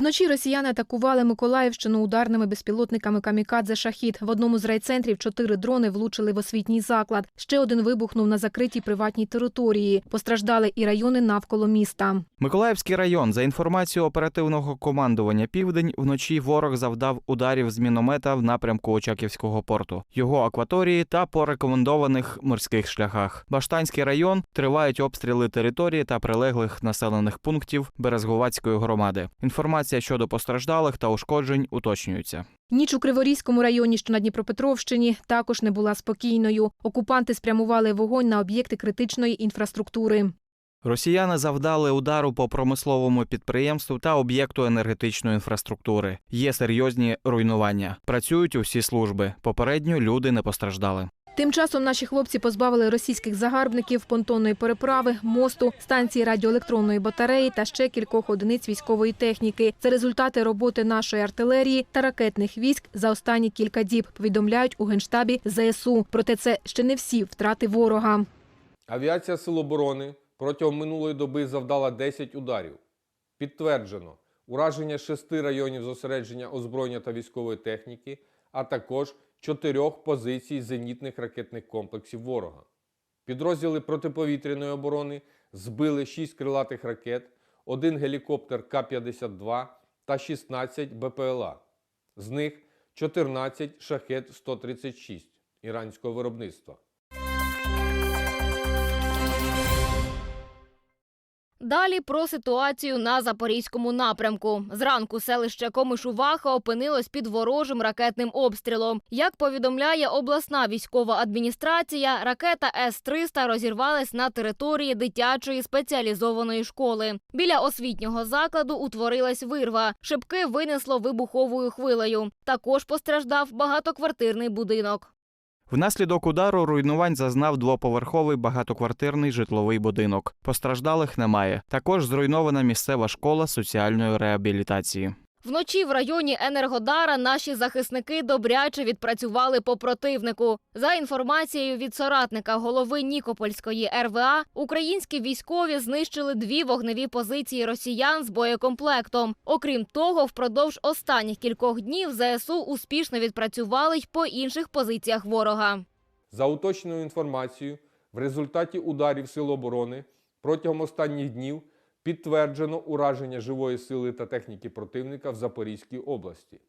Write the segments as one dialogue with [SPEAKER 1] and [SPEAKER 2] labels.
[SPEAKER 1] Вночі росіяни атакували Миколаївщину ударними безпілотниками камікадзе Шахід. В одному з райцентрів чотири дрони влучили в освітній заклад. Ще один вибухнув на закритій приватній території. Постраждали і райони навколо міста.
[SPEAKER 2] Миколаївський район, за інформацією оперативного командування Південь, вночі ворог завдав ударів з міномета в напрямку Очаківського порту, його акваторії та по рекомендованих морських шляхах. Баштанський район тривають обстріли території та прилеглих населених пунктів Березговацької громади. Інформація щодо постраждалих та ушкоджень уточнюється.
[SPEAKER 1] Ніч у Криворізькому районі, що на Дніпропетровщині, також не була спокійною. Окупанти спрямували вогонь на об'єкти критичної інфраструктури.
[SPEAKER 2] Росіяни завдали удару по промисловому підприємству та об'єкту енергетичної інфраструктури. Є серйозні руйнування. Працюють усі служби. Попередньо люди не постраждали.
[SPEAKER 1] Тим часом наші хлопці позбавили російських загарбників понтонної переправи, мосту, станції радіоелектронної батареї та ще кількох одиниць військової техніки. Це результати роботи нашої артилерії та ракетних військ за останні кілька діб. Повідомляють у генштабі ЗСУ. Проте це ще не всі втрати ворога.
[SPEAKER 3] Авіація Сил оборони протягом минулої доби завдала 10 ударів. Підтверджено ураження шести районів зосередження озброєння та військової техніки, а також чотирьох позицій зенітних ракетних комплексів ворога. Підрозділи протиповітряної оборони збили 6 крилатих ракет, один гелікоптер К-52 та 16 БПЛА. З них 14 шахет 136 іранського виробництва.
[SPEAKER 4] Далі про ситуацію на запорізькому напрямку. Зранку селище Комишуваха опинилось під ворожим ракетним обстрілом. Як повідомляє обласна військова адміністрація, ракета С-300 розірвалась на території дитячої спеціалізованої школи. Біля освітнього закладу утворилась вирва. Шибки винесло вибуховою хвилею. Також постраждав багатоквартирний будинок.
[SPEAKER 2] Внаслідок удару руйнувань зазнав двоповерховий багатоквартирний житловий будинок. Постраждалих немає. Також зруйнована місцева школа соціальної реабілітації.
[SPEAKER 4] Вночі в районі Енергодара наші захисники добряче відпрацювали по противнику. За інформацією від соратника голови Нікопольської РВА, українські військові знищили дві вогневі позиції росіян з боєкомплектом. Окрім того, впродовж останніх кількох днів ЗСУ успішно відпрацювали й по інших позиціях ворога.
[SPEAKER 3] За уточненою інформацією, в результаті ударів Сил оборони протягом останніх днів підтверджено ураження живої сили та техніки противника в Запорізькій області.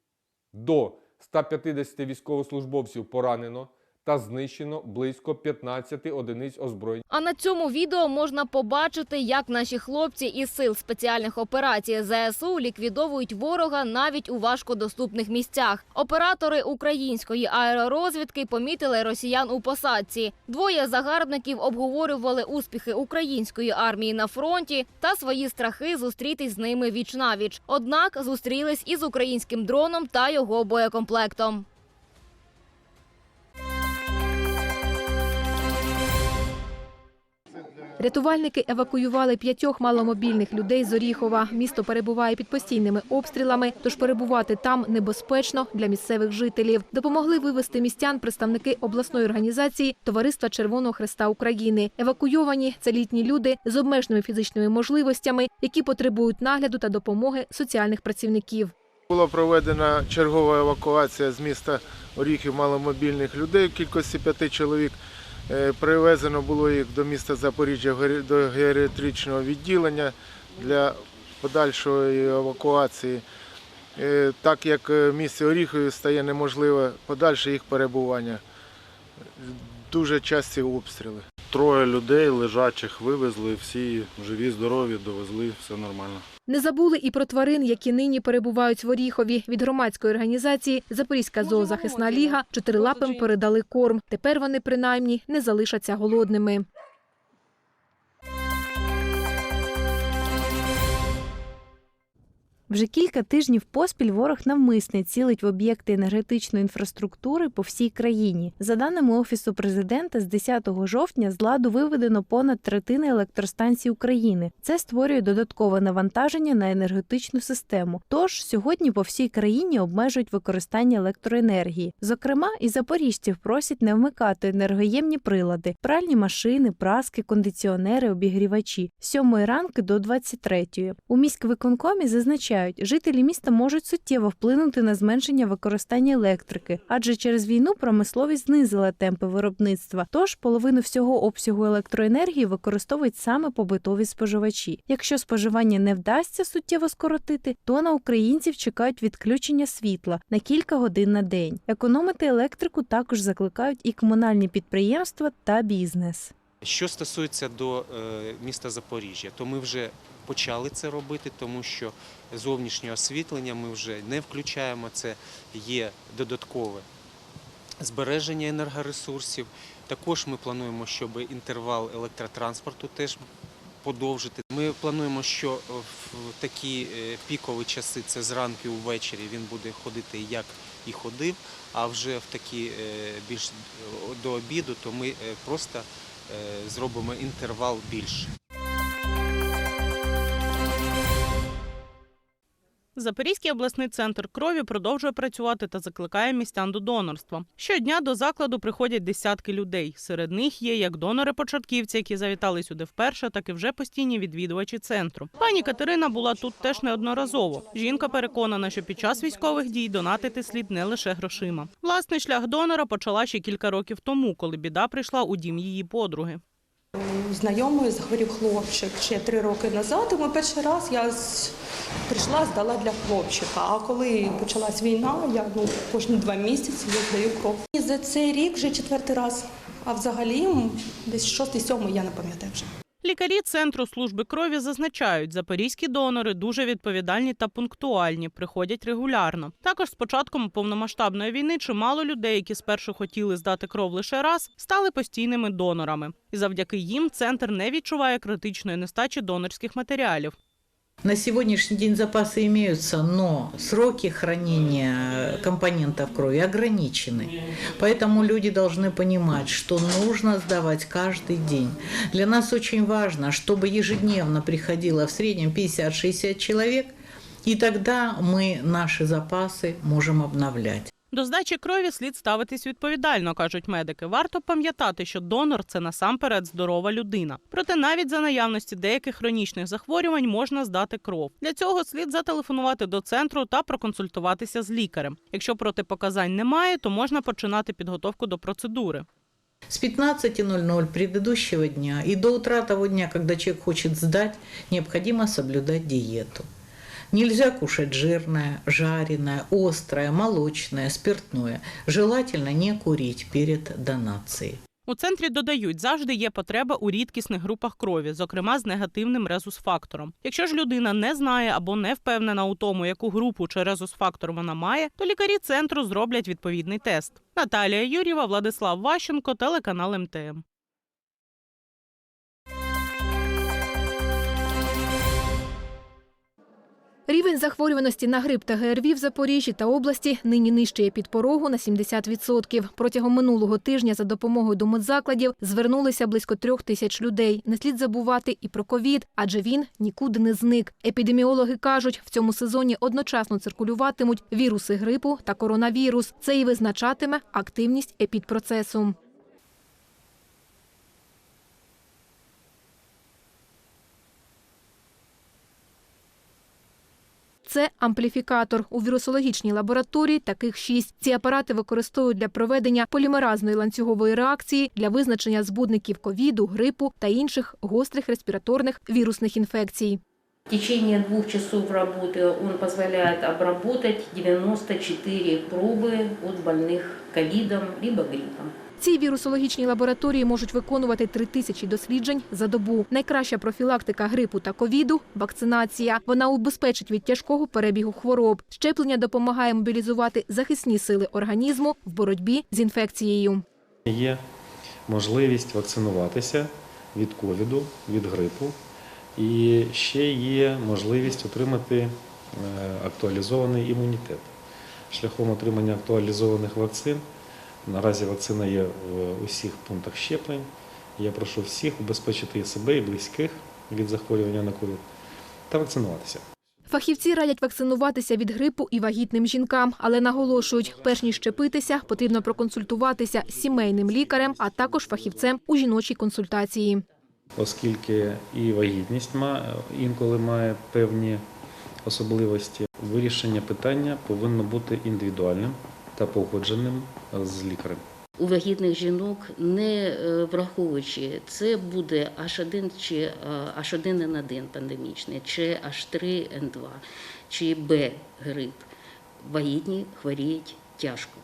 [SPEAKER 3] До 150 військовослужбовців поранено та знищено близько 15 одиниць озброєння.
[SPEAKER 4] А на цьому відео можна побачити, як наші хлопці із сил спеціальних операцій ЗСУ ліквідовують ворога навіть у важкодоступних місцях. Оператори української аеророзвідки помітили росіян у посадці. Двоє загарбників обговорювали успіхи української армії на фронті та свої страхи зустрітись з ними віч навіч. Однак зустрілись із українським дроном та його боєкомплектом.
[SPEAKER 1] Рятувальники евакуювали п'ятьох маломобільних людей з Оріхова. Місто перебуває під постійними обстрілами, тож перебувати там небезпечно для місцевих жителів. Допомогли вивезти містян представники обласної організації Товариства Червоного Хреста України. Евакуйовані це літні люди з обмеженими фізичними можливостями, які потребують нагляду та допомоги соціальних працівників.
[SPEAKER 5] Була проведена чергова евакуація з міста Оріхів маломобільних людей в кількості п'яти чоловік. Е, Привезено було їх до міста Запоріжжя до геріатричного відділення для подальшої евакуації. Е, Так як е, в місті Оріхові стає неможливе подальше їх перебування. Дуже часті обстріли.
[SPEAKER 6] Троє людей лежачих вивезли, всі живі, здорові, довезли, все нормально.
[SPEAKER 1] Не забули і про тварин, які нині перебувають в Оріхові. Від громадської організації Запорізька зоозахисна ліга чотирилапим передали корм. Тепер вони принаймні не залишаться голодними.
[SPEAKER 7] Вже кілька тижнів поспіль ворог навмисне цілить в об'єкти енергетичної інфраструктури по всій країні. За даними офісу президента, з 10 жовтня з ладу виведено понад третини електростанцій України. Це створює додаткове навантаження на енергетичну систему. Тож сьогодні по всій країні обмежують використання електроенергії. Зокрема, і запоріжців просять не вмикати енергоємні прилади, пральні машини, праски, кондиціонери, обігрівачі з 7 ранку до 23. У міськвиконкомі зазначають, розповідають, жителі міста можуть суттєво вплинути на зменшення використання електрики, адже через війну промисловість знизила темпи виробництва. Тож половину всього обсягу електроенергії використовують саме побутові споживачі. Якщо споживання не вдасться суттєво скоротити, то на українців чекають відключення світла на кілька годин на день. Економити електрику також закликають і комунальні підприємства та бізнес.
[SPEAKER 8] Що стосується до е, міста Запоріжжя, то ми вже почали це робити, тому що зовнішнє освітлення ми вже не включаємо. Це є додаткове збереження енергоресурсів. Також ми плануємо, щоб інтервал електротранспорту теж подовжити. Ми плануємо, що в такі е, пікові часи, це зранку ввечері, він буде ходити як і ходив, а вже в такі е, більш е, до обіду, то ми просто зробимо інтервал більше.
[SPEAKER 9] Запорізький обласний центр крові продовжує працювати та закликає містян до донорства. Щодня до закладу приходять десятки людей. Серед них є як донори-початківці, які завітали сюди вперше, так і вже постійні відвідувачі центру. Пані Катерина була тут теж неодноразово. Жінка переконана, що під час військових дій донатити слід не лише грошима. Власний шлях донора почала ще кілька років тому, коли біда прийшла у дім її подруги.
[SPEAKER 10] Знайомої захворів хлопчик ще три роки назад. Тому перший раз я прийшла, здала для хлопчика. А коли почалась війна, я ну, кожні два місяці я здаю кров. І за цей рік вже четвертий раз. А взагалі десь шостий, сьомий, я не пам'ятаю вже.
[SPEAKER 9] Лікарі центру служби крові зазначають, запорізькі донори дуже відповідальні та пунктуальні, приходять регулярно. Також з початком повномасштабної війни чимало людей, які спершу хотіли здати кров лише раз, стали постійними донорами. І завдяки їм центр не відчуває критичної нестачі донорських матеріалів.
[SPEAKER 11] На сегодняшний день запасы имеются, но сроки хранения компонентов крови ограничены. Поэтому люди должны понимать, что нужно сдавать каждый день. Для нас очень важно, чтобы ежедневно приходило в среднем 50-60 человек, и тогда мы наши запасы можем обновлять.
[SPEAKER 9] До здачі крові слід ставитись відповідально, кажуть медики. Варто пам'ятати, що донор це насамперед здорова людина. Проте навіть за наявності деяких хронічних захворювань можна здати кров. Для цього слід зателефонувати до центру та проконсультуватися з лікарем. Якщо протипоказань немає, то можна починати підготовку до процедури.
[SPEAKER 11] С 15.00 предыдущего дня и до утра того дня, когда человек хочет сдать, необходимо соблюдать диету. Нельзя кушать жирное, жареное, острое, молочное, спиртное. Желательно не курить перед донацией.
[SPEAKER 9] У центрі додають, завжди є потреба у рідкісних групах крові, зокрема з негативним резус-фактором. Якщо ж людина не знає або не впевнена у тому, яку групу чи резус-фактор вона має, то лікарі центру зроблять відповідний тест. Наталія Юрєва, Владислав Ващенко, телеканал МТМ.
[SPEAKER 1] Рівень захворюваності на грип та ГРВІ в Запоріжжі та області нині нижчає під порогу на 70%. Протягом минулого тижня за допомогою до медзакладів звернулися близько трьох тисяч людей. Не слід забувати і про ковід, адже він нікуди не зник. Епідеміологи кажуть, в цьому сезоні одночасно циркулюватимуть віруси грипу та коронавірус. Це і визначатиме активність епідпроцесу. Це ампліфікатор. У вірусологічній лабораторії таких шість. Ці апарати використовують для проведення полімеразної ланцюгової реакції для визначення збудників ковіду, грипу та інших гострих респіраторних вірусних інфекцій.
[SPEAKER 12] В течение двух часов работы он позволяет обработать 94 пробы от больных ковидом либо гриппом.
[SPEAKER 1] Ці вірусологічні лабораторії можуть виконувати три тисячі досліджень за добу. Найкраща профілактика грипу та ковіду вакцинація. Вона убезпечить від тяжкого перебігу хвороб. Щеплення допомагає мобілізувати захисні сили організму в боротьбі з інфекцією.
[SPEAKER 6] Є можливість вакцинуватися від ковіду, від грипу. І ще є можливість отримати е, актуалізований імунітет. Шляхом отримання актуалізованих вакцин. Наразі вакцина є в усіх пунктах щеплень. Я прошу всіх убезпечити себе і близьких від захворювання на ковід та вакцинуватися.
[SPEAKER 1] Фахівці радять вакцинуватися від грипу і вагітним жінкам, але наголошують, перш ніж щепитися, потрібно проконсультуватися з сімейним лікарем, а також фахівцем у жіночій консультації.
[SPEAKER 6] оскільки і вагітність інколи має певні особливості. Вирішення питання повинно бути індивідуальним та погодженим з лікарем.
[SPEAKER 12] У вагітних жінок, не е, враховуючи, це буде H1 чи е, H1N1 пандемічний, чи H3N2, чи Б грип, вагітні хворіють тяжко.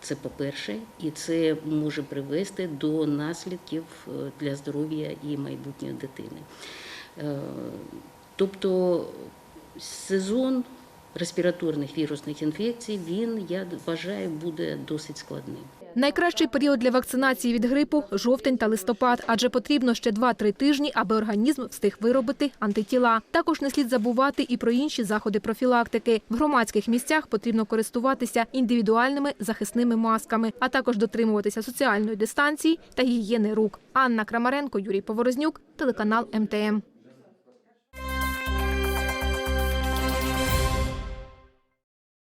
[SPEAKER 12] Це по-перше, і це може привести до наслідків е, для здоров'я і майбутньої дитини. Е, Тобто сезон респіраторних вірусних інфекцій, він, я вважаю, буде досить складним.
[SPEAKER 1] Найкращий період для вакцинації від грипу – жовтень та листопад, адже потрібно ще 2-3 тижні, аби організм встиг виробити антитіла. Також не слід забувати і про інші заходи профілактики. В громадських місцях потрібно користуватися індивідуальними захисними масками, а також дотримуватися соціальної дистанції та гігієни рук. Анна Крамаренко, Юрій Поворознюк, телеканал МТМ.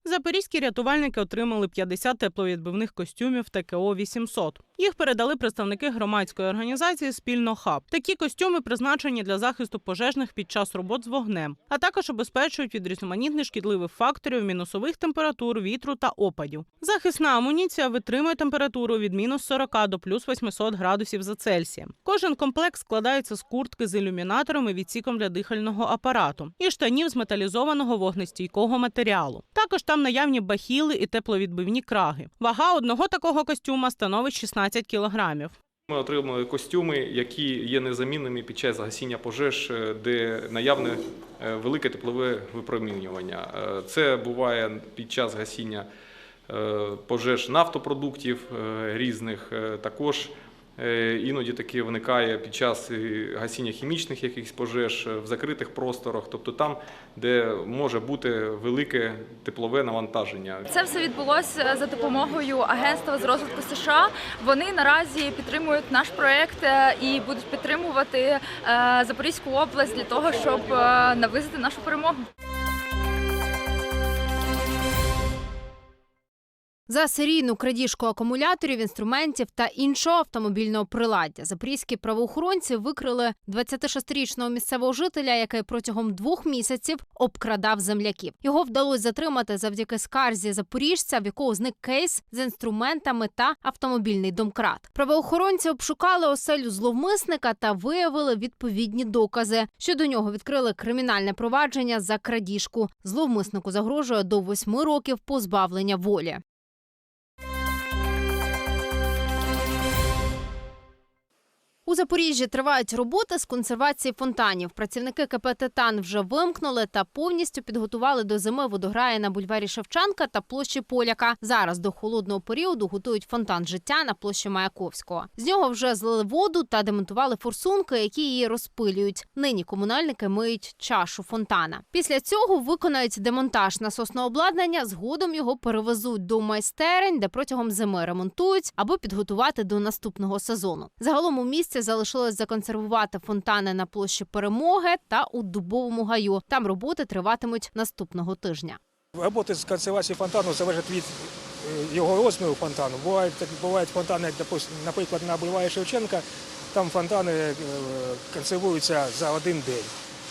[SPEAKER 9] Запорізькі рятувальники отримали 50 тепловідбивних костюмів ТКО-800. Їх передали представники громадської організації «Спільно хаб». Такі костюми призначені для захисту пожежних під час робот з вогнем, а також обезпечують від різноманітних шкідливих факторів мінусових температур, вітру та опадів. Захисна амуніція витримує температуру від мінус 40 до плюс 800 градусів за Цельсієм. Кожен комплект складається з куртки з ілюмінатором і відсіком для дихального апарату і штанів з металізованого вогнестійкого матеріалу. Також там наявні бахіли і тепловідбивні краги. Вага одного такого костюма становить 16 кілограмів.
[SPEAKER 13] Ми отримали костюми, які є незамінними під час гасіння пожеж, е, де наявне е, велике теплове випромінювання. Е, Це буває під час гасіння пожеж нафтопродуктів різних. Також іноді таке виникає під час е, гасіння хімічних якихось пожеж е, в закритих просторах, тобто там, де може бути велике теплове навантаження.
[SPEAKER 14] Це все відбулося за допомогою агентства з розвитку США. Вони наразі підтримують наш проект е, і будуть підтримувати е, Запорізьку область для того, щоб е, наблизити нашу перемогу.
[SPEAKER 15] За серійну крадіжку акумуляторів, інструментів та іншого автомобільного приладдя запорізькі правоохоронці викрили 26-річного місцевого жителя, який протягом двох місяців обкрадав земляків. Його вдалося затримати завдяки скарзі запоріжця, в якого зник кейс з інструментами та автомобільний домкрат. Правоохоронці обшукали оселю зловмисника та виявили відповідні докази. Щодо нього відкрили кримінальне провадження за крадіжку. Зловмиснику загрожує до восьми років позбавлення волі. У Запоріжжі тривають роботи з консервації фонтанів. Працівники КП «Титан» вже вимкнули та повністю підготували до зими водограї на бульварі Шевченка та площі Поляка. Зараз до холодного періоду готують фонтан життя на площі Маяковського. З нього вже злили воду та демонтували форсунки, які її розпилюють. Нині комунальники миють чашу фонтана. Після цього виконають демонтаж насосного обладнання. Згодом його перевезуть до майстерень, де протягом зими ремонтують, аби підготувати до наступного сезону. Загалом у місті залишилось законсервувати фонтани на площі Перемоги та у Дубовому гаю. Там роботи триватимуть наступного тижня.
[SPEAKER 16] Роботи з консервації фонтану залежать від е, його розміру фонтану. Бувають, бувають фонтани, наприклад, на бульварі Шевченка, там фонтани е, консервуються за один день.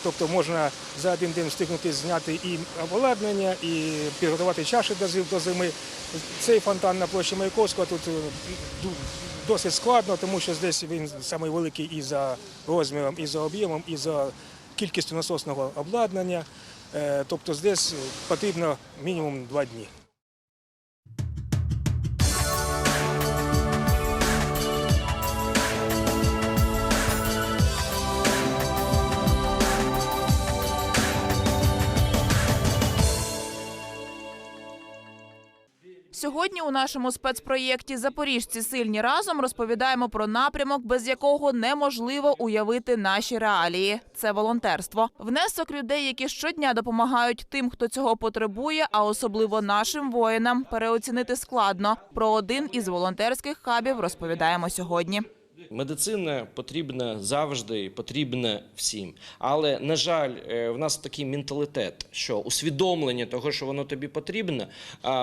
[SPEAKER 16] Тобто можна за один день встигнути зняти і обладнання, і підготувати чаші до зим- до зими. Цей фонтан на площі Маяковського тут е, досить складно, тому що здесь він найвеликий і за розміром, і за об'ємом, і за кількістю насосного обладнання. Е, Тобто здесь потрібно мінімум два дні.
[SPEAKER 17] Сьогодні у нашому спецпроєкті Запоріжці сильні разом розповідаємо про напрямок, без якого неможливо уявити наші реалії. Це волонтерство. Внесок людей, які щодня допомагають тим, хто цього потребує, а особливо нашим воїнам, переоцінити складно. Про один із волонтерських хабів розповідаємо сьогодні.
[SPEAKER 18] Медицина потрібна завжди, потрібна всім. Але на жаль, е, в нас такий менталітет, що усвідомлення того, що воно тобі потрібно,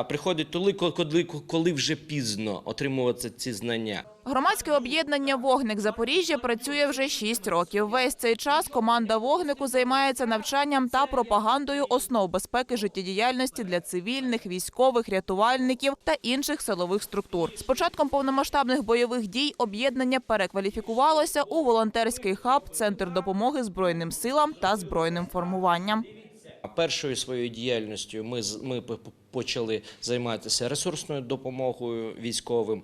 [SPEAKER 18] приходить тоді, коли, коли вже пізно отримувати ці знання.
[SPEAKER 17] Громадське об'єднання Вогник Запоріжжя працює вже 6 років. Весь цей час команда вогнику займається навчанням та пропагандою основ безпеки життєдіяльності для цивільних, військових, рятувальників та інших силових структур. З початком повномасштабних бойових дій об'єднання перекваліфікувалося у волонтерський хаб Центр допомоги збройним силам та збройним формуванням.
[SPEAKER 18] Першою своєю діяльністю ми, ми почали займатися ресурсною допомогою військовим.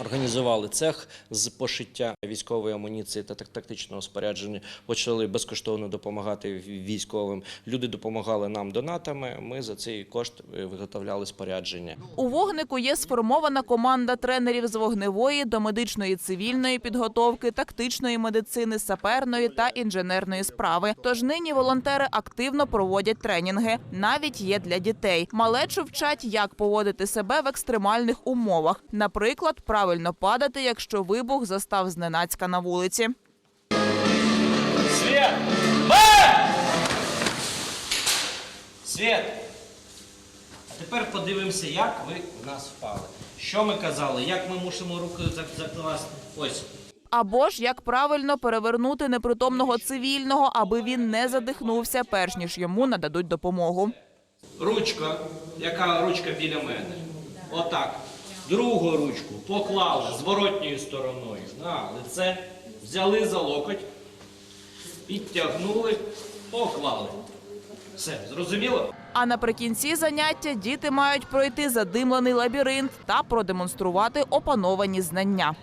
[SPEAKER 18] Організували цех з пошиття військової амуніції та тактичного спорядження. Почали безкоштовно допомагати військовим. Люди допомагали нам донатами. Ми за цей кошт е, виготовляли спорядження.
[SPEAKER 17] У вогнику є сформована команда тренерів з вогневої до медичної цивільної підготовки, тактичної медицини, саперної та інженерної справи. Тож нині волонтери активно проводять тренінги. Навіть є для дітей. Малечу вчать, як поводити себе в екстремальних умовах. Наприклад, правильно падати, якщо вибух застав зненацька на вулиці.
[SPEAKER 18] Свет! Свет! А тепер подивимося, як ви в нас впали. Що ми казали? Як ми мусимо зак- закласти? Ось.
[SPEAKER 17] Або ж як правильно перевернути непритомного цивільного, аби він не задихнувся, перш ніж йому нададуть допомогу.
[SPEAKER 18] Ручка, яка ручка біля мене. Отак. Другу ручку поклали зворотньою стороною на лице, взяли за локоть, підтягнули, поклали. Все, зрозуміло?
[SPEAKER 17] А наприкінці заняття діти мають пройти задимлений лабіринт та продемонструвати опановані знання.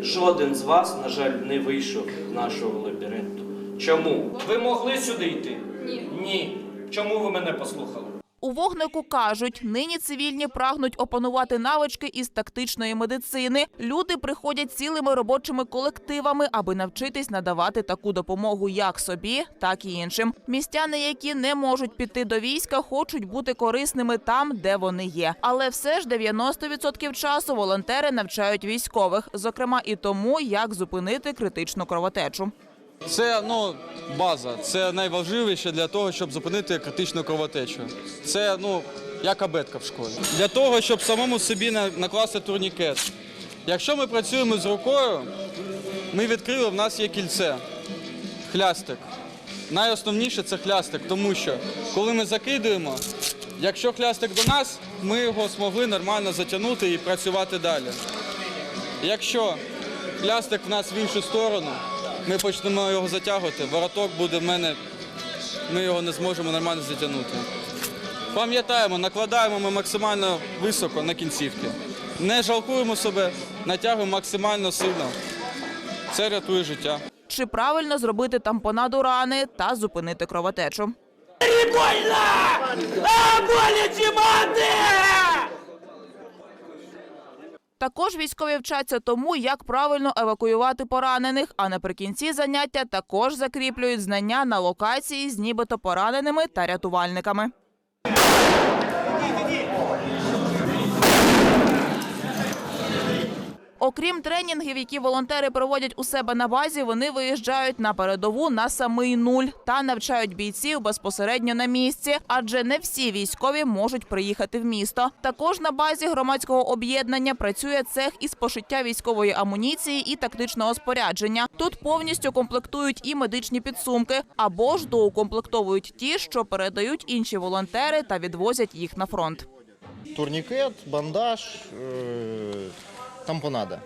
[SPEAKER 18] Жоден з вас, на жаль, не вийшов з нашого лабіринту. Чому? Ви могли сюди йти? Ні. Ні. Чому ви мене послухали?
[SPEAKER 17] У вогнику кажуть, нині цивільні прагнуть опанувати навички із тактичної медицини. Люди приходять цілими робочими колективами, аби навчитись надавати таку допомогу як собі, так і іншим. Містяни, які не можуть піти до війська, хочуть бути корисними там, де вони є. Але все ж 90% часу волонтери навчають військових, зокрема і тому, як зупинити критичну кровотечу.
[SPEAKER 19] Це ну база, це найважливіше для того, щоб зупинити критичну кровотечу. Це ну як абетка в школі. Для того, щоб самому собі на- накласти турнікет. Якщо ми працюємо з рукою, ми відкрили, в нас є кільце, хлястик. Найосновніше це хлястик, тому що коли ми закидуємо, якщо хлястик до нас, ми його змогли нормально затягнути і працювати далі. Якщо плястик в нас в іншу сторону, ми почнемо його затягувати, вороток буде в мене, ми його не зможемо нормально затягнути. Пам'ятаємо, накладаємо ми максимально високо на кінцівки. Не жалкуємо себе, натягуємо максимально сильно. Це рятує життя.
[SPEAKER 17] Чи правильно зробити тампонаду рани та зупинити кровотечу? Також військові вчаться тому, як правильно евакуювати поранених. А наприкінці заняття також закріплюють знання на локації з нібито пораненими та рятувальниками. Окрім тренінгів, які волонтери проводять у себе на базі, вони виїжджають на передову на самий нуль та навчають бійців безпосередньо на місці, адже не всі військові можуть приїхати в місто. Також на базі громадського об'єднання працює цех із пошиття військової амуніції і тактичного спорядження. Тут повністю комплектують і медичні підсумки або ж доукомплектовують ті, що передають інші волонтери та відвозять їх на фронт.
[SPEAKER 20] турнікет, бандаж, е, тампонада,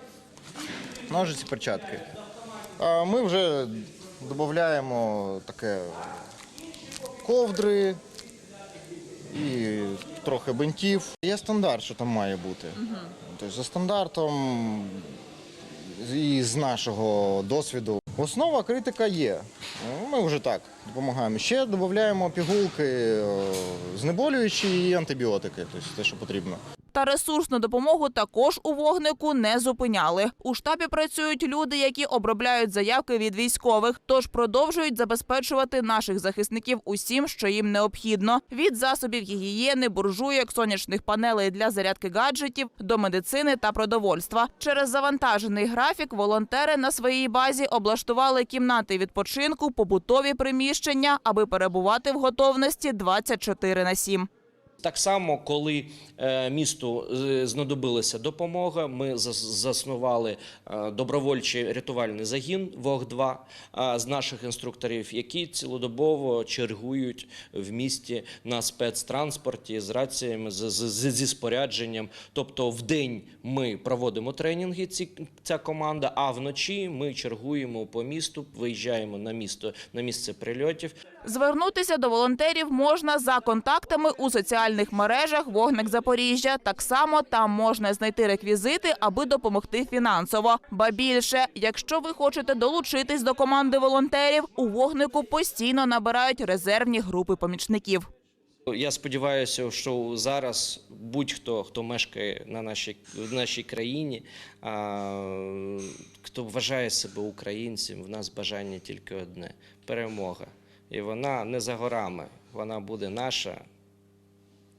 [SPEAKER 20] ножиці, перчатки. А ми вже додаємо таке ковдри і трохи бинтів. Є стандарт, що там має бути. Тобто за стандартом і з нашого досвіду. Основа критика є. Ми вже так допомагаємо. Ще додаємо пігулки, знеболюючі і антибіотики, тобто те, що потрібно.
[SPEAKER 17] Та ресурсну допомогу також у вогнику не зупиняли. У штабі працюють люди, які обробляють заявки від військових, тож продовжують забезпечувати наших захисників усім, що їм необхідно: від засобів гігієни, буржуйок, сонячних панелей для зарядки гаджетів до медицини та продовольства. Через завантажений графік волонтери на своїй базі облаштували кімнати відпочинку, побутові приміщення, аби перебувати в готовності 24 на 7.
[SPEAKER 18] Так само, коли е, місту е, знадобилася допомога, ми зас- заснували е, добровольчий рятувальний загін ВОГ-2 е, з наших інструкторів, які цілодобово чергують в місті на спецтранспорті з раціями, зі спорядженням. Тобто в день ми проводимо тренінги, ці, ця команда, а вночі ми чергуємо по місту, виїжджаємо на місто на місце прильотів.
[SPEAKER 17] Звернутися до волонтерів можна за контактами у соціальних мережах Вогник Запоріжжя. Так само там можна знайти реквізити, аби допомогти фінансово. Ба більше, якщо ви хочете долучитись до команди волонтерів, у вогнику постійно набирають резервні групи помічників.
[SPEAKER 18] Я сподіваюся, що зараз будь-хто, хто мешкає на нашій, в нашій країні, а, хто вважає себе українцем, в нас бажання тільки одне перемога. І вона не за горами, вона буде наша,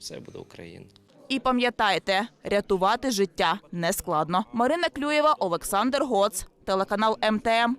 [SPEAKER 18] все буде Україна.
[SPEAKER 17] І пам'ятайте, рятувати життя не складно. Марина Клюєва, Олександр Гоц, телеканал МТМ.